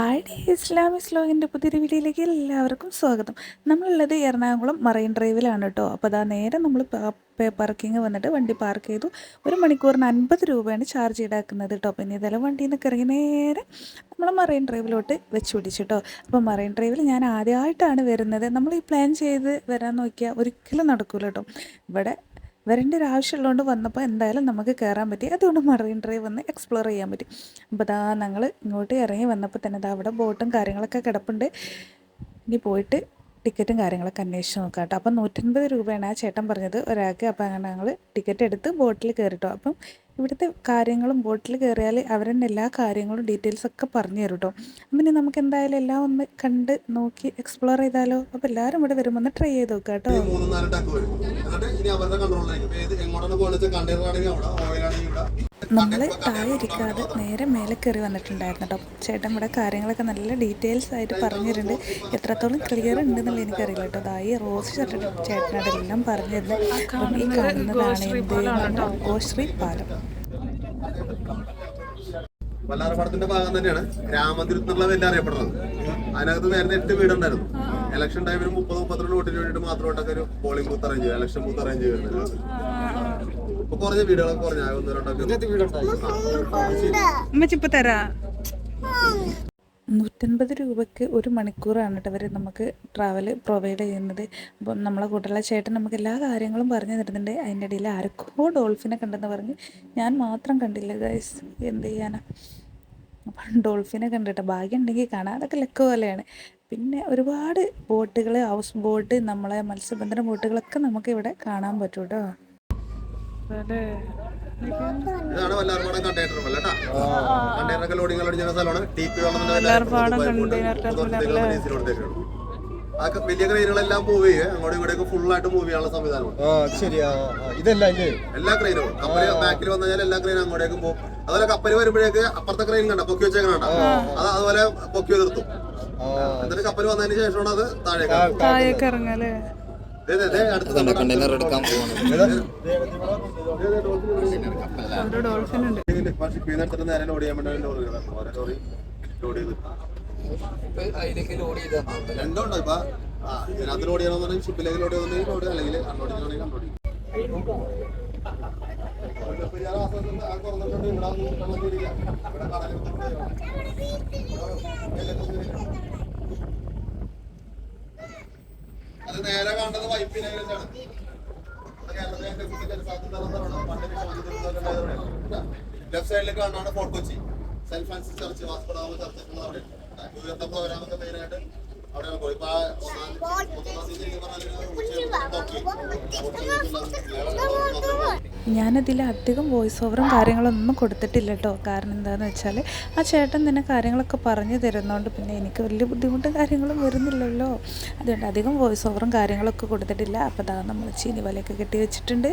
Hi day Islami സ്ലോഗിന്റെ പുതിയൊരു വീഡിയോയിലേക്ക് എല്ലാവർക്കും സ്വാഗതം. നമ്മളുള്ളത് എറണാകുളം മറൈൻ ഡ്രൈവിലാണ് കേട്ടോ. അപ്പോൾ അതാ നേരെ നമ്മൾ പാർക്കിംഗ് വന്നിട്ട് വണ്ടി പാർക്ക് ചെയ്തു. ഒരു മണിക്കൂറിന് അൻപത് രൂപയാണ് ചാർജ് ഈടാക്കുന്നത് കേട്ടോ. പിന്നെ ഇതെല്ലാം വണ്ടിയിൽ നിന്ന് ഇറങ്ങി നേരെ നമ്മൾ മറൈൻ ഡ്രൈവിലോട്ട് വെച്ച് പിടിച്ചു കേട്ടോ. അപ്പോൾ മറൈൻ ഡ്രൈവിൽ ഞാൻ ആദ്യമായിട്ടാണ് വരുന്നത്. നമ്മൾ ഈ പ്ലാൻ ചെയ്ത് വരാൻ നോക്കിയാൽ ഒരിക്കലും നടക്കില്ല കേട്ടോ. ഇവിടെ വരേണ്ട ഒരു ആവശ്യമുള്ളതുകൊണ്ട് വന്നപ്പോൾ എന്തായാലും നമുക്ക് കയറാൻ പറ്റി. അതുകൊണ്ട് മറൈൻ ഡ്രൈവ് വന്ന് എക്സ്പ്ലോർ ചെയ്യാൻ പറ്റി. അപ്പോൾ ദാ ഞങ്ങൾ ഇങ്ങോട്ട് ഇറങ്ങി വന്നപ്പോൾ തന്നെ ദാ അവിടെ ബോട്ടും കാര്യങ്ങളൊക്കെ കിടപ്പുണ്ട്. ഇനി പോയിട്ട് ടിക്കറ്റും കാര്യങ്ങളൊക്കെ അന്വേഷിച്ച് നോക്കാം കേട്ടോ. അപ്പം നൂറ്റൻപത് രൂപയാണ് ആ ചേട്ടൻ പറഞ്ഞത് ഒരാൾക്ക്. അപ്പോൾ അങ്ങനെ ഞങ്ങൾ ടിക്കറ്റ് എടുത്ത് ബോട്ടിൽ കയറിട്ടോ. അപ്പം ഇവിടുത്തെ കാര്യങ്ങളും ബോട്ടിൽ കയറിയാൽ അവരെന്നെ എല്ലാ കാര്യങ്ങളും ഡീറ്റെയിൽസ് ഒക്കെ പറഞ്ഞു തരും കേട്ടോ. ഇനി നമുക്ക് എന്തായാലും എല്ലാം ഒന്ന് കണ്ട് നോക്കി എക്സ്പ്ലോർ ചെയ്താലോ? അപ്പോൾ എല്ലാവരും ഇവിടെ വരുമ്പോൾ ഒന്ന് ട്രൈ ചെയ്ത് നോക്കാം കേട്ടോ. നമ്മൾ താഴെ ഇരിക്കാതെ നേരെ മേലെ കയറി വന്നിട്ടുണ്ടായിരുന്നു കേട്ടോ ചേട്ടൻ ഇവിടെ കാര്യങ്ങളൊക്കെ നല്ല ഡീറ്റെയിൽസ് ആയിട്ട് പറഞ്ഞിട്ടുണ്ട്. എത്രത്തോളം ക്ലിയർ ഉണ്ടെന്നുള്ള എനിക്കറിയില്ല കേട്ടോ അതായി റോസ് ചേട്ടൻ ചേട്ടനോട് എല്ലാം പറഞ്ഞു തരുന്നത് അപ്പം ഈ കാണുന്നതാണ് എന്ത് ഗോശ്രീ പാലം. വല്ലാറപ്പാടത്തിന്റെ ഭാഗം തന്നെയാണ്. രാമതിരുത്ത് എന്നുള്ള പേരിൽ അറിയപ്പെടുന്നത്. അതിനകത്ത് നേരത്തെ എട്ട് വീടുണ്ടായിരുന്നു. ഇലക്ഷൻ ടൈമിൽ മുപ്പത് മുപ്പത്തിരണ്ട് വോട്ടിന് വേണ്ടിയിട്ട് മാത്രമായിട്ടൊക്കെ ഒരു പോളിംഗ് ബൂത്ത് അറേഞ്ച് ചെയ്യും ഇലക്ഷൻ ബൂത്ത് അറേഞ്ച് ചെയ്യുന്നത് കുറഞ്ഞ വീടുകളൊക്കെ കുറഞ്ഞ ഒന്ന് രണ്ടൊക്കെ ഇപ്പൊ തരാ. നൂറ്റൻപത് രൂപയ്ക്ക് ഒരു മണിക്കൂറാണ് കേട്ടോ അവർ നമുക്ക് ട്രാവൽ പ്രൊവൈഡ് ചെയ്യുന്നത്. അപ്പം നമ്മളെ കൂട്ടുള്ള ചേട്ടൻ നമുക്ക് എല്ലാ കാര്യങ്ങളും പറഞ്ഞു തരുന്നുണ്ട്. അതിന്റെ ഇടയിൽ ആർക്കോ ഡോൾഫിനെ കണ്ടെന്ന് പറഞ്ഞ് ഞാൻ മാത്രം കണ്ടില്ല ഗൈസ് എന്ത് ചെയ്യാനാ? അപ്പം ഡോൾഫിനെ കണ്ടിട്ട് ഭാഗ്യം ഉണ്ടെങ്കിൽ കാണാം. അതൊക്കെ ലക്ക് പോലെയാണ്. പിന്നെ ഒരുപാട് ബോട്ടുകൾ ഹൗസ് ബോട്ട് നമ്മളെ മത്സ്യബന്ധന ബോട്ടുകളൊക്കെ നമുക്ക് ഇവിടെ കാണാൻ പറ്റും കേട്ടോ. ഇതാണ് വല്ലാറപ്പാടം കണ്ടെയ്നർ പോലെ കേട്ടാ കണ്ടെയ്നറൊക്കെ ലോഡിങ് അടിക്കുന്ന സ്ഥലമാണ്. ടി പി ആ വലിയ ക്രെയിനുകളെല്ലാം മൂവ് ചെയ്യുക അങ്ങോട്ടും ഇങ്ങോട്ടേക്ക് ഫുൾ ആയിട്ട് മൂവ് ചെയ്യാനുള്ള സംവിധാനമുണ്ട്. ആ ശരിയാ. ഇതെല്ലാം എല്ലാ ക്രെയിനുകളും. കപ്പൽ ബാക്കിൽ വന്നു കഴിഞ്ഞാൽ എല്ലാ ക്രെയിനും അങ്ങോട്ടേക്ക് പോകും. അതുപോലെ കപ്പൽ വരുമ്പോഴേക്ക് അപ്പുറത്തെ ക്രെയിൻ കണ്ട പൊക്കി വെച്ചേക്കണ അത് അതുപോലെ പൊക്കി നിർത്തും എന്നിട്ട് കപ്പൽ വന്നതിന് ശേഷമാണ് അത് താഴേക്ക് താഴേക്ക് ഇറങ്ങല്ലേ ദേ, ദേ, ദേ, അടുത്ത സ്ഥലം. കണ്ടെയ്നർ എടുക്കാൻ പോവാണ്. ഡോൾഫിൻ ഉണ്ട്. ഇതിന്റെ ഇപ്പൊ ഇതിനകത്ത് ലോഡ് ചെയ്യണമെന്നുണ്ടെങ്കിൽ ഷിപ്പിലേക്ക് ലോഡ് ചെയ്യണമെന്നുണ്ടെങ്കിൽ ലോഡ് അല്ലെങ്കിൽ അൺലോഡ് ചെയ്യണമെങ്കിൽ അൺലോഡ് ചെയ്യും മുല്ലപ്പെരിയാർ ആശ്രമത്തിൽ ആ കുറഞ്ഞിട്ടുണ്ട് ഇവിടെ ഒന്നും വെള്ളം കയറിയില്ല. ഇവിടെ കടലിൽ അത് നേരെ കണ്ടത് വൈപ്പിനെ വെച്ചാണ് ലെഫ്റ്റ് സൈഡിൽ കാണാണ് Fort Kochi. Saint Francis church Vasco da Gama church അവിടെ ഉയർന്ന പ്രോഗ്രാമൊക്കെ മെയിനായിട്ട് അവിടെ പോയി ഇപ്പൊ ഒന്നാം തീയതി- പറഞ്ഞാൽ ഞാനതിൽ അധികം വോയിസ് ഓവറും കാര്യങ്ങളൊന്നും കൊടുത്തിട്ടില്ല കേട്ടോ കാരണം എന്താണെന്ന് വെച്ചാൽ ആ ചേട്ടൻ തന്നെ കാര്യങ്ങളൊക്കെ പറഞ്ഞു തരുന്നതുകൊണ്ട് പിന്നെ എനിക്ക് വലിയ ബുദ്ധിമുട്ടും കാര്യങ്ങളും വരുന്നില്ലല്ലോ. അതുകൊണ്ട് അധികം വോയിസ് ഓവറും കാര്യങ്ങളൊക്കെ കൊടുത്തിട്ടില്ല. അപ്പോൾ ദാ നമ്മൾ ചീനി വലയൊക്കെ കെട്ടി വെച്ചിട്ടുണ്ട്.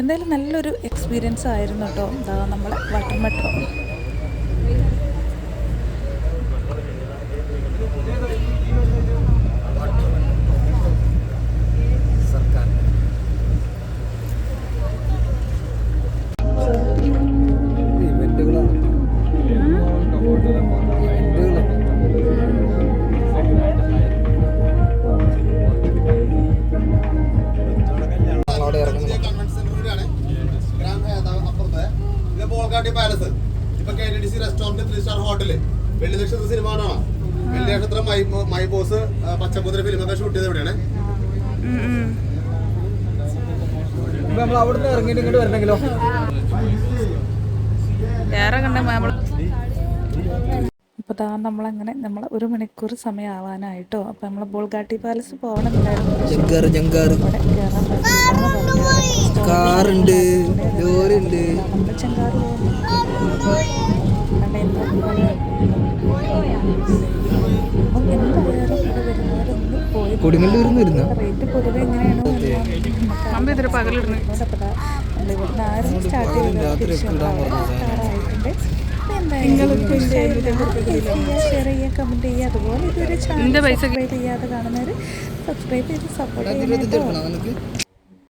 എന്തായാലും നല്ലൊരു എക്സ്പീരിയൻസ് ആയിരുന്നു കേട്ടോ ദാ നമ്മൾ water metro restaurant three star hotel. വെള്ളി നക്ഷത്ര സിനിമ കാണാം വെള്ളി നക്ഷത്രം മൈ മൈ ബോസ് പച്ചമുദ്ര ഫിലിമൊക്കെ ഷൂട്ട് ചെയ്ത് എവിടെയാണ് ഇപ്പൊ നമ്മൾ അവിടുന്ന് ഇറങ്ങിയിട്ട് ഇങ്ങോട്ട് വരണമെങ്കിലോ വേറെ കണ്ട നമ്മൾ അപ്പോൾ ദാ നമ്മളങ്ങനെ നമ്മൾ ഒരു മണിക്കൂർ സമയം ആവാനായിട്ടോ അപ്പോൾ നമ്മൾ ബോൾഗാട്ടി പാലസ് പോകണമെന്നുണ്ടായിരുന്നു. കാറുണ്ട് ലോറി ഉണ്ട് ചെങ്കാറ് വരുന്നവരൊന്ന് നിന്ന് വരുന്ന റേറ്റ് പൊതുവെ എങ്ങനെയാണോ? ഇതിൽ പകലിടുന്നത് സ്റ്റാർട്ട് ചെയ്തത് തിരിച്ചുണ്ടായിട്ടുണ്ട് ഷെയർ ചെയ്യുക കമന്റ് ചെയ്യുക അതുപോലെ ഇതുവരെ ചാനൽ സബ്സ്ക്രൈബ് ചെയ്യാതെ കാണുന്നവർ സബ്സ്ക്രൈബ് ചെയ്ത് സപ്പോർട്ട്. നിനക്ക്